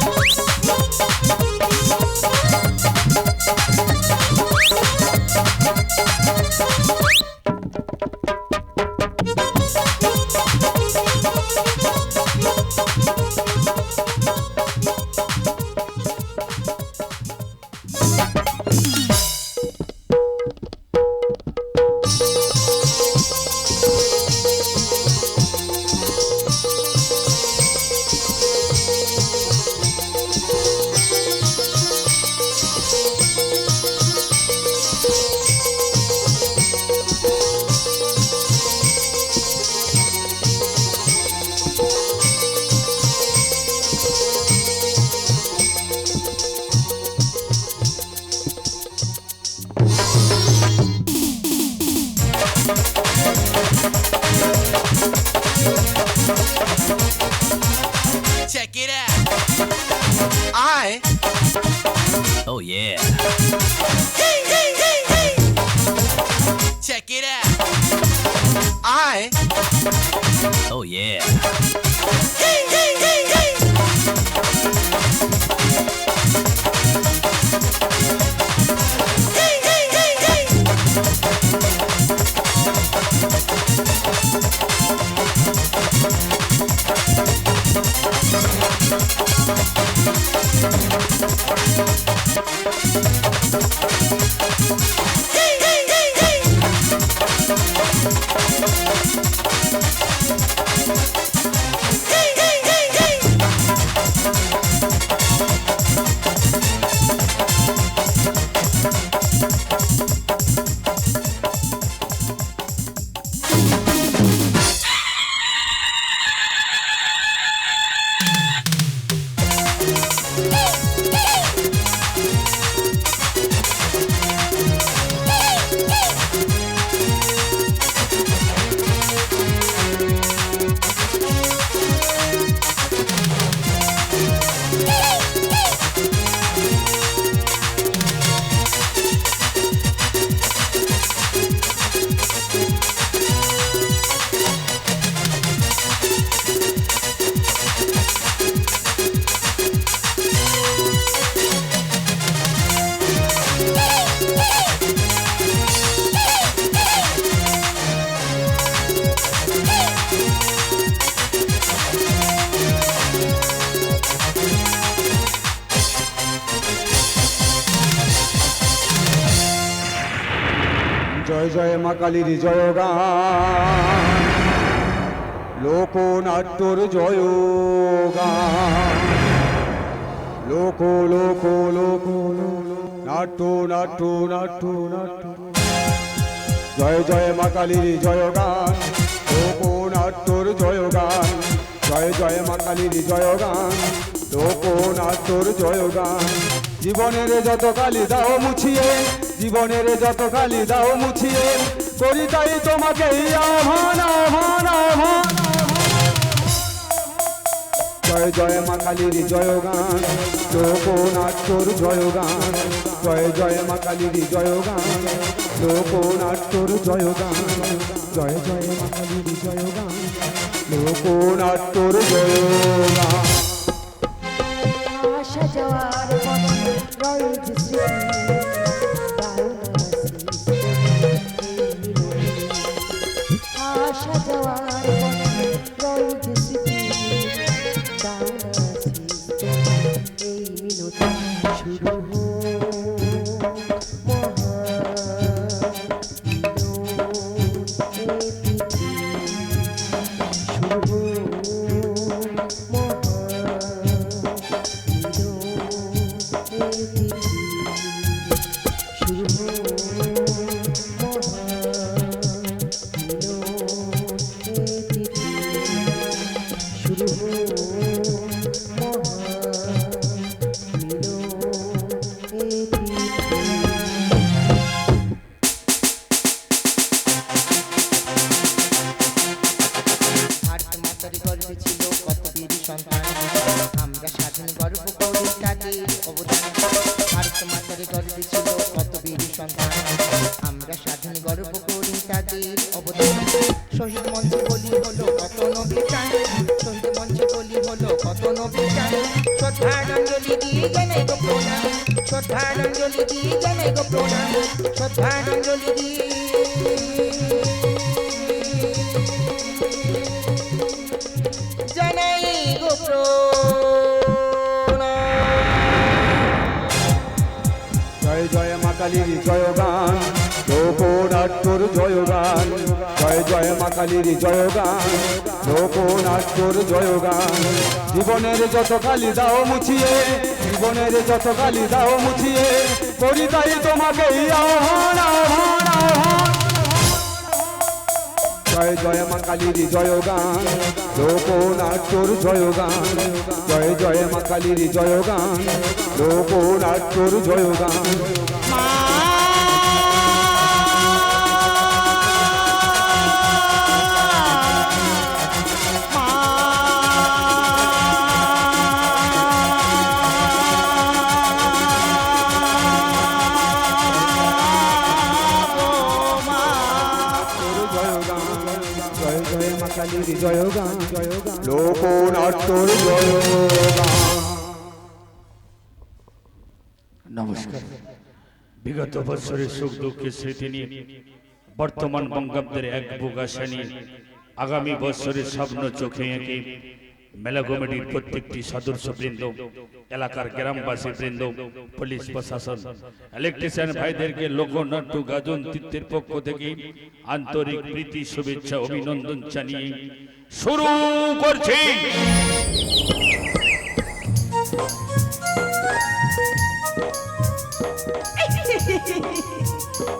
Thank you. জয় জয় মা কালীর জয় গান লোকনাট্যর জয় গান লোক লোক লোক, নাট্য নাট্য নাট্য নাট্য। জয় জয় মা কালীর জয় গান লোকনাট্যর জয় গান জয় জয় মা কালীর জয় গান লোকনাট্যর জয় গান জীবনের যত কালি দাও মুছিয়ে, জীবনের যত কালি দাও মুছিয়ে, করি তাই তোমাকে আহ্বান আহ্বান আহ্বান। জয় জয় মা কালীর জয় গান লোকনাট্যর জয় গান। জয় জয় মা কালীর জয় গান লোকনাট্যর জয় গান। জয় জয় মা কালীর জয় গান লোকনাট্যর জয় গান। আশা যাওয়ার শুরু দিয়ে জানাই গো প্রণাম শ্রদ্ধাঞ্জলি দিয়ে জানাই জয় জয় মা কালীর জয় গান জয় গান জয় মা কালীর জয় গান লোকনাট্যর জয় গান জীবনের যত কালি দাও মুছিয়ে, জীবনের যত কালি দাও মুছিয়ে করি তাই তোমাকে জয় জয় মা কালীর জয় গান লোকনাট্যর জয় গান জয় জয় মা কালীর জয় গান লোকনাট্যর জয় গান তোর জয় গান জয় জয় লোকনাট্যর জয়গান। নমস্কার। বিগত বছরের সুখ দুঃখের স্মৃতি নিয়ে বর্তমান বঙ্গাব্দের এক বুক আশা আগামী বছরের স্বপ্ন চোখে এঁকে মেলা কমিটির প্রত্যেকটি সদস্যবৃন্দ এলাকার গ্রামবাসী বৃন্দ পুলিশ প্রশাসন ইলেকট্রিশিয়ান ভাইদেরকে লোকনাট্য গাজন তীর্থের পক্ষ থেকে আন্তরিক প্রীতি শুভেচ্ছা অভিনন্দন জানিয়ে শুরু করছি।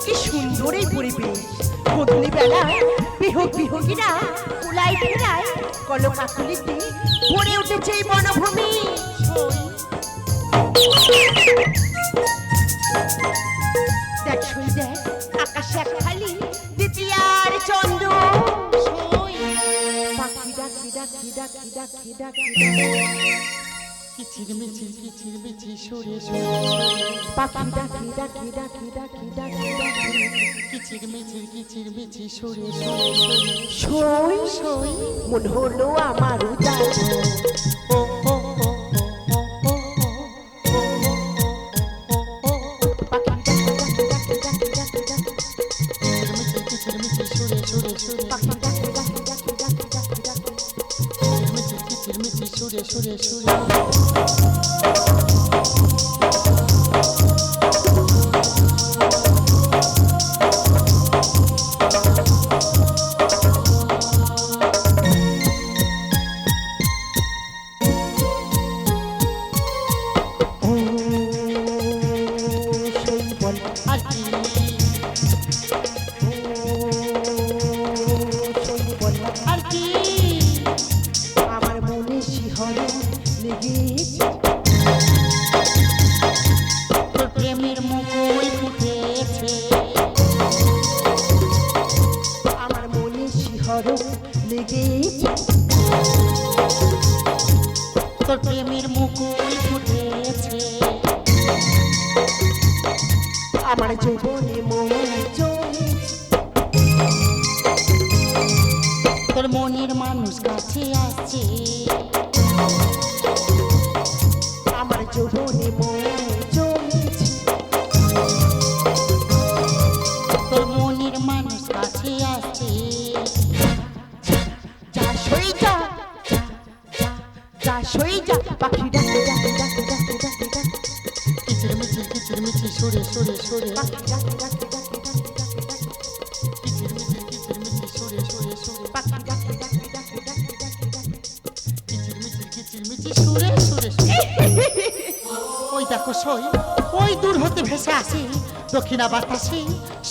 কি সুন্দর এই পরিবেশ। বদলি বেলায় বিহক বিহগীরা কুলাই ফেরায় কলকাকুলিতে ভরে উঠেছে এই বনভূমি। দেখ শুই দেখ, আকাশে এক খালি দ্বিতীয়ার চন্দ্র। পাখি ডাকি ডাকি ডাকি ডাকি ডাকি। কিচির মিচির কিচির মিচির সুরে সুরে। পাখি ডাকি ডাকি ডাকি ডাকি ডাকি ডাকি। কিচির মিচির কিচির মিচির সুরে সই সই মন হলো আমার উদার। সুরে সুরে mong হতে ভেসে আসে দক্ষিণা বাতাসে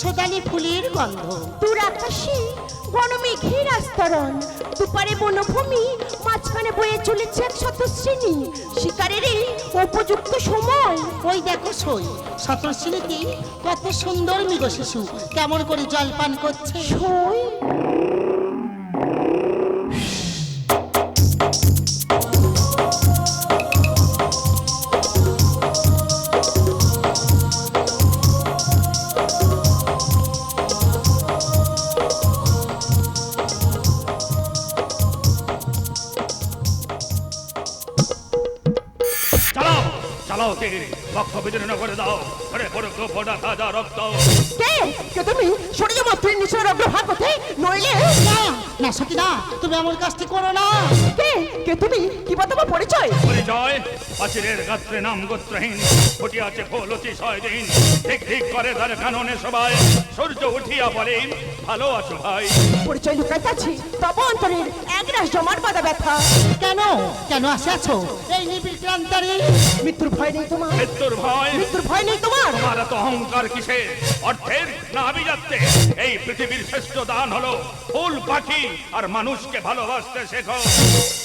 সোদালি ফুলের গন্ধ। দূর আকাশে ঘন মেঘের আস্তরণ দুপারে বনভূমি মাঝখানে বয়ে চলেছে এক শত শ্রেণি শিকারের এই উপযুক্ত সময়। ওই দেখো সই শতশ্রীতে কত সুন্দর মৃগ শিশু কেমন করে জল পান করছে। সই? চালাও তীর রক্ত বিদীর্ণ করে দাও। করে পড়ুক ফোটা তাজা রক্ত। কে? কে তুমি? সরে যাব তুই নিশ্চয় অগ্রভাগ হতে নইলে না না সতী তুমি আমার কাজটি করো না। কে? কে তুমি? কি বা তোমার পরিচয়? পরিচয়? পাচিরের গাত্রে নাম গোত্রহীন ফুটিয়াছে ফুল অতিশয় দিন ঠিক ঠিক করে তার কাননে সবাই সূর্য উঠিয়া বলে ভালো আছো ভাই? পরিচয় লুকাইতে আছি তব অন্তরের এক রাস জমার বাধা ব্যথা। কেন? কেন আসে আছো? এই নিবিড় প্রান্তরে মৃত্যুর ভয় নেই তোমার। মৃত্যুর ভয়। মৃত্যুর ভয় নেই তোমার? তোমার এত অহংকার কিসে? অর্থের না আভিজাত্যে। এই পৃথিবীর শ্রেষ্ঠ দান হলো ফুল পাখি আর মানুষকে ভালোবাসতে শেখো।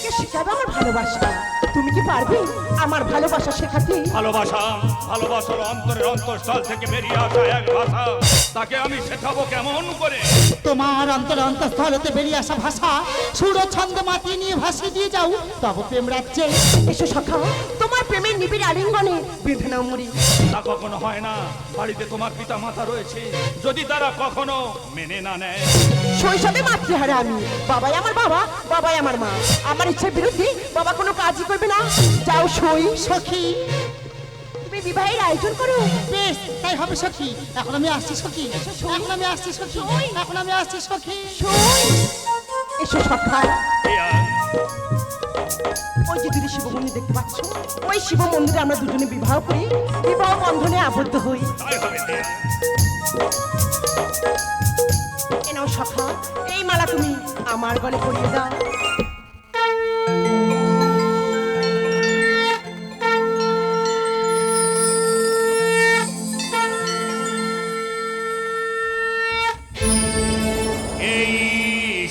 কে শিখাবে আমার ভালোবাসা? তুমি কি পারবে আমার ভালোবাসা শেখাতে? ভালোবাসা ভালোবাসার অন্তরের অন্তঃস্থল থেকে বেরিয়ে আসা এক ভাষা। তাকে আমি শেখাবো কেমন করে? তোমার অন্তর অন্তঃস্থল হতে বেরিয়ে আসা ভাষা সুর ছন্দ মাতিয়ে নিয়ে ভাসিয়ে দিয়ে যাও। তব প্রেম রাজ্যে এসো সখা তোমার নিবিড় আলিঙ্গনে। বেঁধে নাও মুড়ি। তা কখনো হয় না। বাড়িতে তোমার পিতা মাতা রয়েছে। যদি তারা কখনো মেনে না নেয়। শৈশবে মাতৃহারা আমি। বাবাই আমার বাবা বাবাই আমার মা। আমার ইচ্ছার বিরুদ্ধে বাবা কোনো কাজই করবে না। যাও সই সখী। তুমি বিবাহের আয়োজন করো। বেশ তাই হবে সখী। এখন আমি আসছি সখী। এখন আমি আসছি সখী। এখন আমি আসছি সখী। সই। এসো প্রিয়া, ওই যে দিদি শিব মন্দির দেখতে পাচ্ছ ওই শিব মন্দিরে আমরা দুজনে বিবাহ করি বিবাহ বন্ধনে আবদ্ধ হই। তাই হবে প্রিয়া। এ নাও সখা এই মালা তুমি আমার গলে পরিয়ে দাও।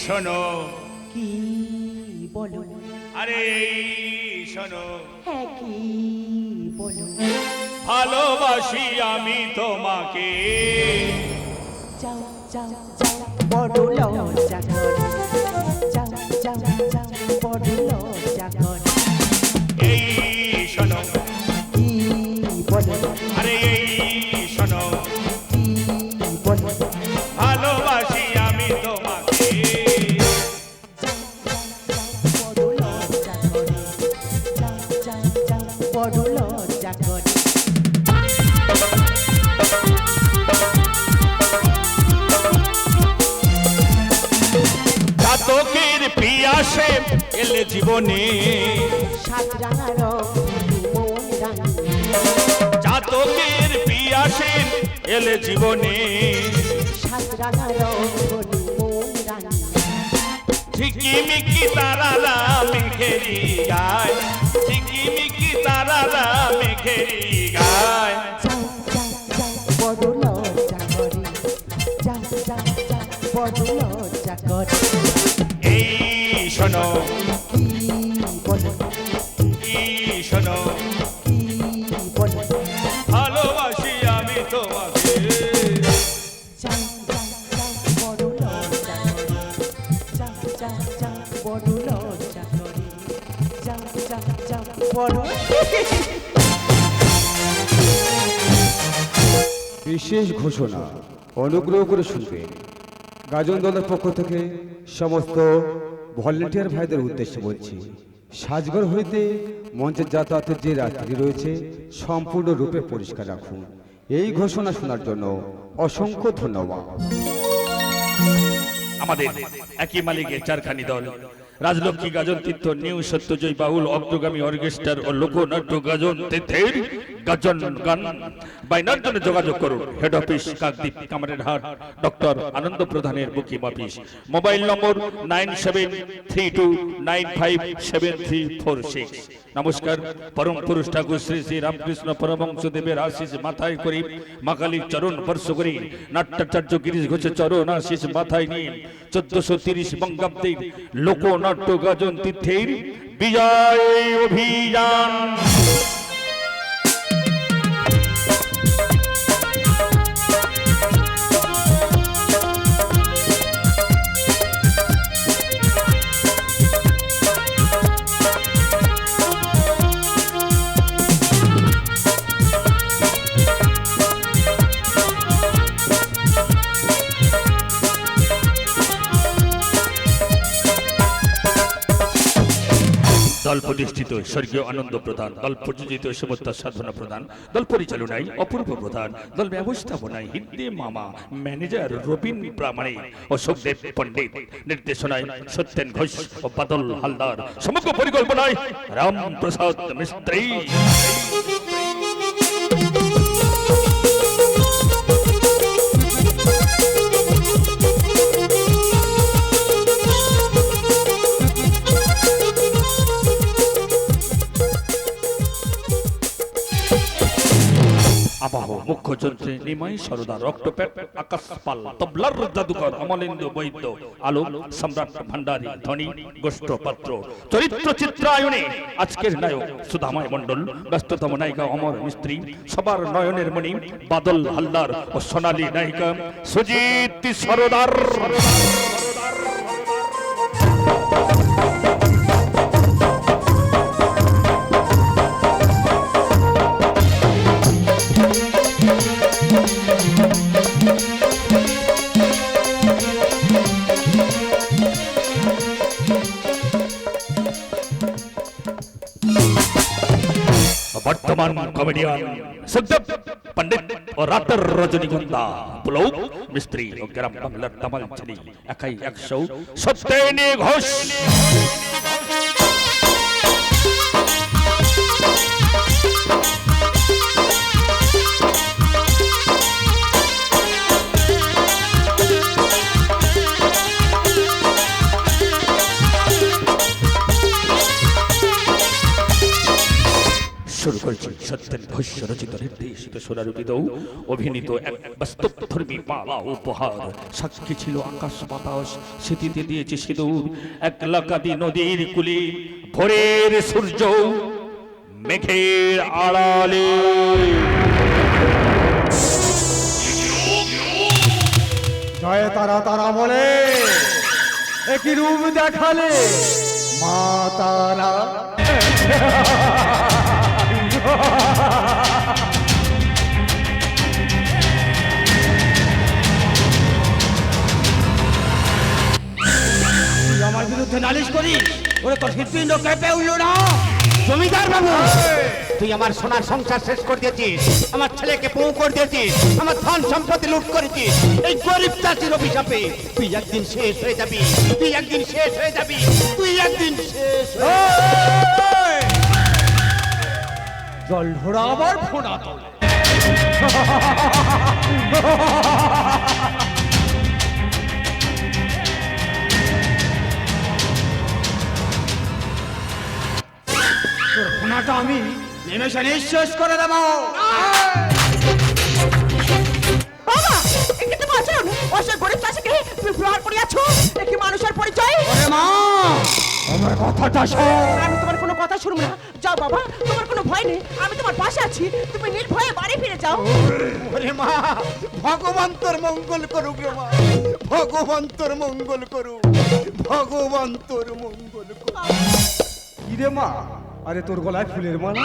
শোনো। কি বলো? আরে ভালোবাসি আমি তোমাকে। যাও যাও। রং মন রাঙা ঝিকিমিকি তারারা মেঘেরি গায়। ঝিকিমিকি তারারা মেঘেরি গায়। যাও যাও যাও বড় লজ্জা করে যাও যাও যাও বড় লজ্জা করে এই শোনো। কি বলো? এই শোনো। বড় বিশেষ ঘোষণা অনুগ্রহ করে শুনবেন গাজন দলের পক্ষ থেকে সমস্ত ভলেন্টিয়ার ভাইদের উদ্দেশ্যে বলছি সাজগর হইতে মঞ্চের যাতায়াতের যে রাত্রি রয়েছে সম্পূর্ণরূপে পরিষ্কার রাখুন। এই ঘোষণা শোনার জন্য অসংখ্য ধন্যবাদ। আমাদের একই মালিকের চারখানি দল রাজলক্ষ্মী গাজন তীর্থ নিউ সত্যজয় বাউল অগ্রগামী অর্কেস্ট্রার ও লোকনাট্য গাজন তীর্থের গাজন গান বাইনার জন্য যোগাযোগ করুন। হেড অফিস কাকদ্বীপ, কামারের হাট। ডক্টর আনন্দ প্রধানের booking office. Mobile number nine seven three two nine five seven three four six. নমস্কার, পরম পুরুষ ঠাকুর শ্রী শ্রী রামকৃষ্ণ পরমংশ দেবের আশিস মাথায় করি মাকালির চরণ স্পর্শ করি, নাট্যাচার্য গিরিশ ঘোষের চরণ আশিস মাথায় নিয়ে, চোদ্দশো তিরিশ লোকনাট্য গাজন তীর্থের বিজয় অভিযান। দল প্রতিষ্ঠিত, স্বর্গীয় আনন্দ প্রধান, দল প্রযোজিত সমস্ত সাধনা প্রধান, দল পরিচালনায় অপূর্ব প্রধান, দল ব্যবস্থাপনায় হিন্দে মামা, ম্যানেজার রবীন প্রামাণিক ও সুখদেব পণ্ডিত, নির্দেশনায় সত্যেন ঘোষ ও বাদল হালদার, সমগ্র পরিকল্পনায় রাম প্রসাদ মিস্ত্রি। মুখ্য যন্ত্রে নিমাই সরদার রক্তপেট আকাশ পাল তবলার জাদুকর অমলেন্দু বৈদ্য, আলোক, সম্রাট ভান্ডারী ধনী গোষ্ঠ পাত্র চরিত্র চিত্রায়নে আজকের নায়ক সুধাময় মণ্ডল, ব্যস্ততম নায়িকা অমর মিস্ত্রি, সবার নয়নের মণি, বাদল হালদার ও সোনালী নায়িকা সুজিত সরদার। কমেডিয়ান সুখদেব পণ্ডিত ও রাতের রজনীগন্ধা পুলৌ মিস্ত্রি ও গ্রাম বাংলার তামাল ছেলে একাই একশো সত্যেনী ঘোষ করেছি সত্যেন ঘোষ রচিত নির্দেশিত সোনারূপিত অভিনীত ছিল আকাশ বাতাস, স্মৃতিতে দিয়েছে সিঁদুর এক সূর্য, মেঘের আড়ালে। জয় বলে, একই রূপ আমার বিরুদ্ধে নালিশ করিস? ওরে তোর হৃদপিণ্ড কেঁপে উঠল না? জমিদার বাবু, তুই আমার সোনার সংসার শেষ করে দিয়েছিস, আমার ছেলেকে পৌ করে দিয়েছিস, আমার ধন সম্পত্তি লুট করেছিস, এই গরিব চাষির অভিশাপে তুই একদিন শেষ হয়ে যাবি, তুই একদিন শেষ হয়ে যাবি, তুই একদিন শেষ হয়ে- জল ঢোড়া আবার ফোনা তোলে। তোর ফোনাটা আমি নিমেষে নিঃশেষ করে দেবো। বাবা একটু তো বাঁচুন। ও সে গরিব চাষিকে তুমি প্রহার করিয়াছো। একটি মানুষের পরিচয়। ওরে মা! আমার কথাটা শোন। আমি তোমার কোনো কথা শুনব না। যাও বাবা তোমার কোনো ভয় নেই। আমি তোমার পাশে আছি। তুমি নির্ভয়ে বাড়ি ফিরে যাও। ওরে মা ভগবান তোর মঙ্গল করুক রে মা। ভগবান তোর মঙ্গল করুক। ভগবান তোর মঙ্গল করুক। কিরে মা? আরে তোর গলায় ফুলের মালা?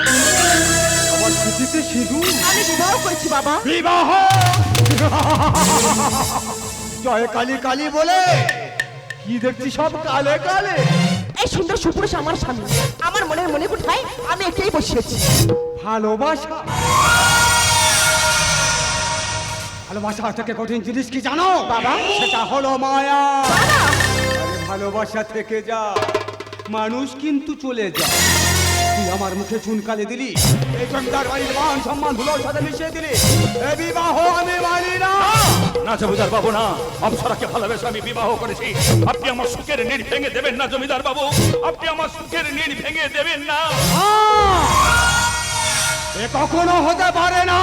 আমার স্মৃতিতে সিঁদুর? আমি বিবাহ করেছি বাবা। বিবাহ! জয় কালী কালী বলে। কি দেখছি সব কালে কালে? এই সুন্দর সুপুরুষ আমার স্বামী। আমার মনের মনে কোঠায় আমি একেই বসিয়েছি। ভালোবাসা। ভালোবাসা থেকে কঠিন জিনিস কি জানো? বাবা। সেটা হলো মায়া। ভালোবাসা থেকে যা মানুষ কিন্তু চলে যায়। তুই আমার মুখে চুনকালে দিলি। এই জমিদার বাড়ির মান সম্মান ধুলোর সাথে মিশিয়ে দিলি। এ বিবাহ আমি মানি না। না জমিদার বাবু না। অপসরাকে ভালোবেসে আমি বিবাহ করেছি। আপনি আমার সুখের নীড় ভেঙে দেবেন না জমিদার বাবু। আপনি আমার সুখের নীড় ভেঙে দেবেন না। এ কখনো হতে পারে না।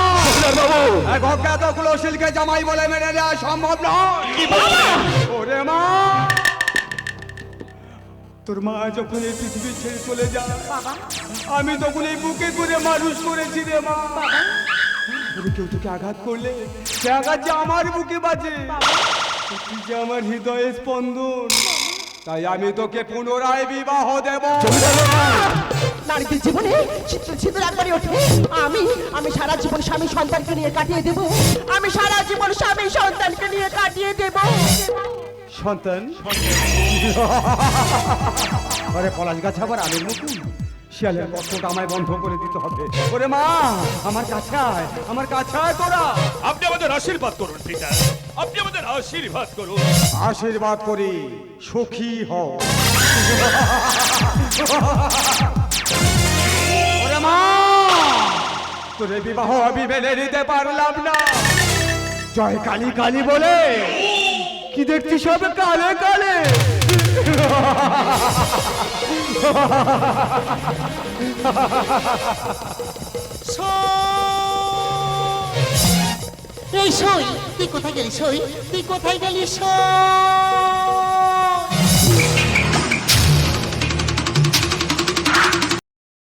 বাবু! এক অজ্ঞাত কুলশীলকে জামাই বলে মেনে নেওয়া সম্ভব নয়। ওরে মা! তোর মা যখন এই পৃথিবী ছেড়ে চলে যায় আমি তখন এই বুকে করে মানুষ করেছি রে মা। ওরে কেউ তোকে আঘাত করলে সে আঘাত যে আমার বুকে বাজে। তুই যে আমার হৃদয়ে স্পন্দন তাই আমি তোকে পুনরায় বিবাহ দেব। নারীদের জীবনে একবারই ওঠে। আমি আমি সারা জীবন স্বামী সন্তানকে নিয়ে কাটিয়ে দেব। আমি সারা জীবন স্বামী সন্তানকে নিয়ে কাটিয়ে দেব। সন্তান। আরে পলাশ গাছ আবার আলুর মুকুল শিয়ালের কষ্টটা আমায় বন্ধ করে দিতে হবে। ওরে মা আমার কাছে আয় আমার কাছে আয় তোরা। আপনি আমাদের আশীর্বাদ করুন পিতা আপনি আমাদের আশীর্বাদ করুন। আশীর্বাদ করি সুখী হও। ওরে মা তোরে বিবাহ আমি মেনে নিতে পারলাম না। জয় কালী কালী বলে। কি দেখছি সব? কালে কালে। এই সই, তুই কোথায় গেলি সই? তুই কোথায় গেলি সই?